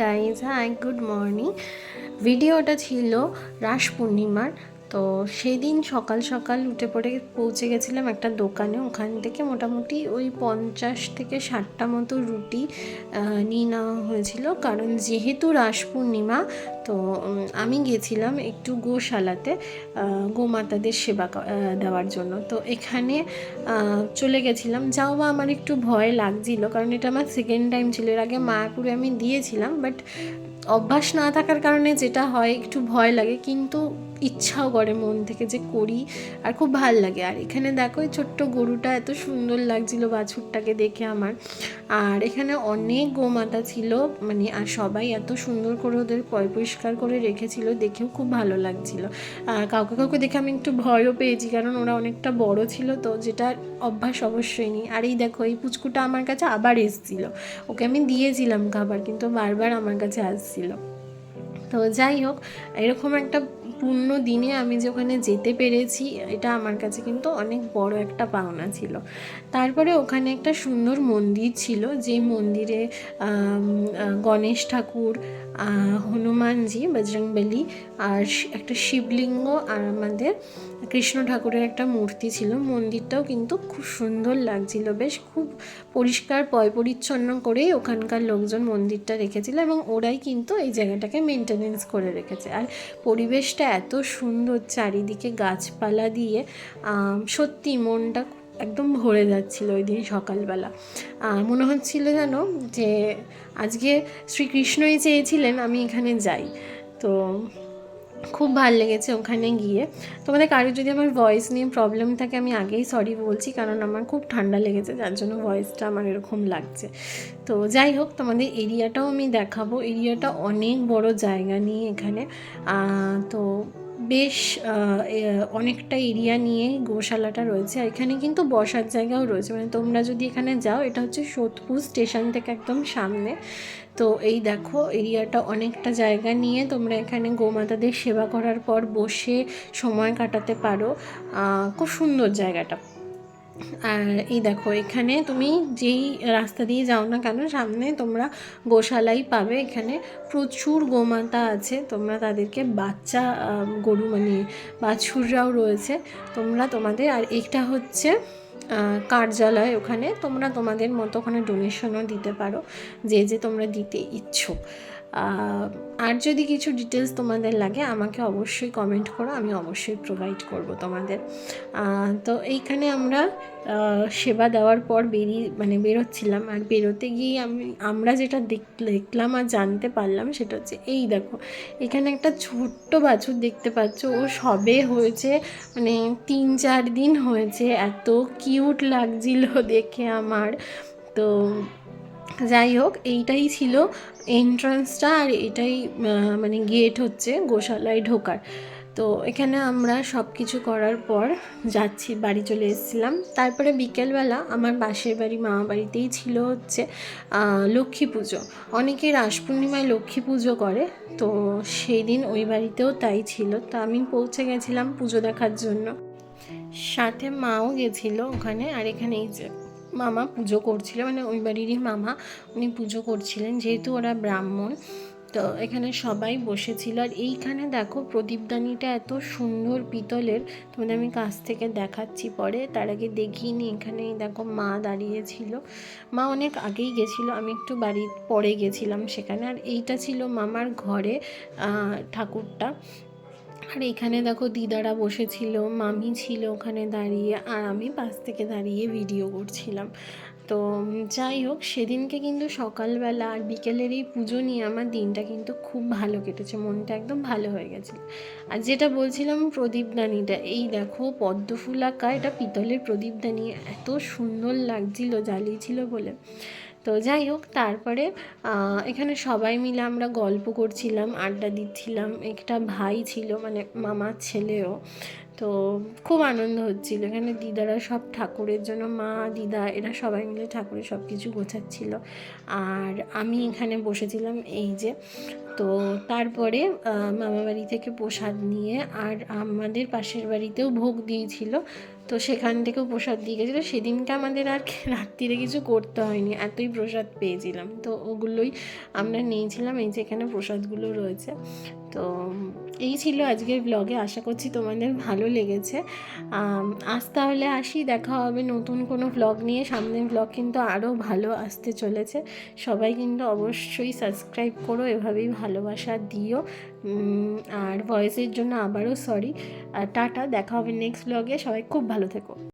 Guys hi good morning ভিডিওটা ছিল রাস পূর্ণিমার তো সেদিন সকাল সকাল উঠে পড়ে পৌঁছে গেছিলাম একটা দোকানে। ওখান থেকে মোটামুটি ওই পঞ্চাশ থেকে ষাটটা মতো রুটি নিয়ে নেওয়া হয়েছিল। কারণ যেহেতু রাস পূর্ণিমা, তো আমি গেছিলাম একটু গোশালাতে গোমাতাদের সেবা দেওয়ার জন্য। তো এখানে চলে গেছিলাম। যাও বা আমার একটু ভয় লাগছিল, কারণ এটা আমার সেকেন্ড টাইম ছিল। এর আগে মায়াপুরে আমি দিয়েছিলাম বাট অভ্যাস না থাকার কারণে যেটা হয়, একটু ভয় লাগে, কিন্তু ইচ্ছাও করে মন থেকে যে করি আর খুব ভালো লাগে। আর এখানে দেখো, এই ছোট্ট গরুটা এত সুন্দর লাগছিল বাছুরটাকে দেখে আমার। আর এখানে অনেক গোমাতা ছিল মানে আর সবাই এত সুন্দর করে ওদের পরিষ্কার করে রেখেছিল, দেখেও খুব ভালো লাগছিল। আর কাউকে কাউকে দেখে আমি একটু ভয়ও পেয়েছি, কারণ ওরা অনেকটা বড় ছিল, তো যেটা অভ্যাস অবশ্যই নেই। আর এই দেখো, এই পুচকুটা আমার কাছে আবার এসেছিল। ওকে আমি দিয়েছিলাম খাবার, কিন্তু বারবার আমার কাছে আসছিল। তো যাই হোক, এরকম একটা পূর্ণ দিনে আমি যে ওখানে যেতে পেরেছি, এটা আমার কাছে কিন্তু অনেক বড় একটা পাওনা ছিল। তারপরে ওখানে একটা সুন্দর মন্দির ছিল, যে মন্দিরে গণেশ ঠাকুর হনুমানজি, বজরংবলী আর একটা শিবলিঙ্গ আর আমাদের কৃষ্ণ ঠাকুরের একটা মূর্তি ছিল। মন্দিরটাও কিন্তু খুব সুন্দর লাগছিল বেশ। খুব পরিষ্কার পয় পরিচ্ছন্ন করেই ওখানকার লোকজন মন্দিরটা রেখেছিল এবং ওরাই কিন্তু এই জায়গাটাকে মেনটেনেন্স করে রেখেছে। আর পরিবেশটা এত সুন্দর চারিদিকে গাছপালা দিয়ে সত্যি মনটা একদম ভরে যাচ্ছিল ওই দিন সকালবেলা। মনে হচ্ছিল যেন যে আজকে শ্রীকৃষ্ণই চেয়েছিলেন আমি এখানে যাই। তো খুব ভালো লেগেছে ওখানে গিয়ে। তোমাদের কারোর যদি আমার ভয়েস নিয়ে প্রবলেম থাকে, আমি আগেই সরি বলছি, কারণ আমার খুব ঠান্ডা লেগেছে, যার জন্য ভয়েসটা আমার এরকম লাগছে। তো যাই হোক, তোমাদের এরিয়াটাও আমি দেখাবো। এরিয়াটা অনেক বড় জায়গা নিয়ে এখানে। তো বেশ অনেকটা এরিয়া নিয়ে গোশালাটা রয়েছে। আর এখানে কিন্তু বসার জায়গাও রয়েছে। মানে তোমরা যদি এখানে যাও, এটা হচ্ছে সোদপুর স্টেশন থেকে একদম সামনে। তো এই দেখো, এরিয়াটা অনেকটা জায়গা নিয়ে তোমরা এখানে গোমাতাদের সেবা করার পর বসে সময় কাটাতে পারো। খুব সুন্দর জায়গাটা। আর এই দেখো, এখানে তুমি যেই রাস্তা দিয়ে যাও না কেন, সামনে তোমরা গোশালাই পাবে। এখানে প্রচুর গোমাতা আছে, তোমরা তাদেরকে বাচ্চা গরু মানে বাছুররাও রয়েছে। তোমরা তোমাদের, আর এটা হচ্ছে কার্যালয় ওখানে। তোমরা তোমাদের মতো ওখানে ডোনেশনও দিতে পারো, যে যে তোমরা দিতে ইচ্ছুক। আর যদি কিছু ডিটেলস তোমাদের লাগে, আমাকে অবশ্যই কমেন্ট করো, আমি অবশ্যই প্রোভাইড করব তোমাদের। তো এইখানে আমরা সেবা দেওয়ার পর বেরিয়ে মানে বেরোচ্ছিলাম। আর বেরোতে গিয়ে আমি, আমরা যেটা দেখ- দেখলাম আর জানতে পারলাম সেটা হচ্ছে, এই দেখো, এখানে একটা ছোট্ট বাছুর দেখতে পাচ্ছ। ও সবে হয়েছে মানে তিন চার দিন হয়েছে। এত কিউট লাগছিল দেখে আমার। তো যাই হোক, এইটাই ছিল এন্ট্রান্সটা আর এটাই মানে গেট হচ্ছে গোশালায় ঢোকার। তো এখানে আমরা সব কিছু করার পর যাচ্ছি, বাড়ি চলে এসেছিলাম। তারপরে বিকেলবেলা আমার পাশের বাড়ি মামা বাড়িতেই ছিল হচ্ছে লক্ষ্মী পুজো। অনেকে রাস পূর্ণিমায় লক্ষ্মী পুজো করে, তো সেই দিন ওই বাড়িতেও তাই ছিল। তো আমি পৌঁছে গেছিলাম পুজো দেখার জন্য। সাথে মাও গেছিল ওখানে, আর এখানে এই যে মামা পুজো করছিল মানে ওই বাড়িরই মামা উনি পুজো করছিলেন, যেহেতু ওরা ব্রাহ্মণ। তো এখানে সবাই বসেছিল। আর এইখানে দেখো প্রদীপদানিটা এত সুন্দর পিতলের, তোমাদের আমি কাছ থেকে দেখাচ্ছি পরে। তার আগে দেখিনি, এখানে দেখো মা দাঁড়িয়েছিল। মা অনেক আগেই গেছিল, আমি একটু বাড়ি পরে গেছিলাম সেখানে। আর এইটা ছিল মামার ঘরে ঠাকুরটা। আর এখানে দেখো দিদারা বসেছিল, মামি ছিল ওখানে দাঁড়িয়ে, আর আমি পাশ থেকে দাঁড়িয়ে ভিডিও করছিলাম। তো যাই হোক, সেদিনকে কিন্তু সকালবেলা আর বিকেলের এই পুজো নিয়ে আমার দিনটা কিন্তু খুব ভালো কেটেছে, মনটা একদম ভালো হয়ে গেছে। আর যেটা বলছিলাম প্রদীপদানিটা এই দেখো পদ্ম ফুল আঁকা, এটা পিতলের প্রদীপদানি এত সুন্দর লাগছিল, জ্বালিয়েছিল বলে। তো যাই হোক, তারপরে এখানে সবাই মিলে আমরা গল্প করছিলাম, আড্ডা দিচ্ছিলাম। একটা ভাই ছিল মানে মামার ছেলেও। তো খুব আনন্দ হচ্ছিল। এখানে দিদারা সব ঠাকুরের জন্য, মা, দিদা, এরা সবাই মিলে ঠাকুরের সব কিছু গোছাচ্ছিল। আর আমি এখানে বসেছিলাম এই যে, তো তারপরে মামা বাড়ি থেকে প্রসাদ নিয়ে আর আমাদের পাশের বাড়িতেও ভোগ দিয়েছিল। তো সেখান থেকেও প্রসাদ দিয়ে গেছিল। সেদিনকে আমাদের আর রাত্রিরে কিছু করতে হয়নি, এতই প্রসাদ পেয়েছিলাম। তো ওগুলোই আমরা নিয়েছিলাম, এই যে এখানে প্রসাদগুলো রয়েছে। তো এই ছিল আজকের ব্লগে আশা করছি তোমাদের ভালো লেগেছে। আজ তাহলে আসি, দেখা হবে নতুন কোনো ব্লগ নিয়ে। সামনের ব্লগ কিন্তু আরও ভালো আসতে চলেছে। সবাই কিন্তু অবশ্যই সাবস্ক্রাইব করো, এভাবেই ভালোবাসা দিও। আর ভয়েসের জন্য আবারও সরি টাটা, দেখা হবে নেক্সট ব্লগে সবাই খুব ভালো থেকো।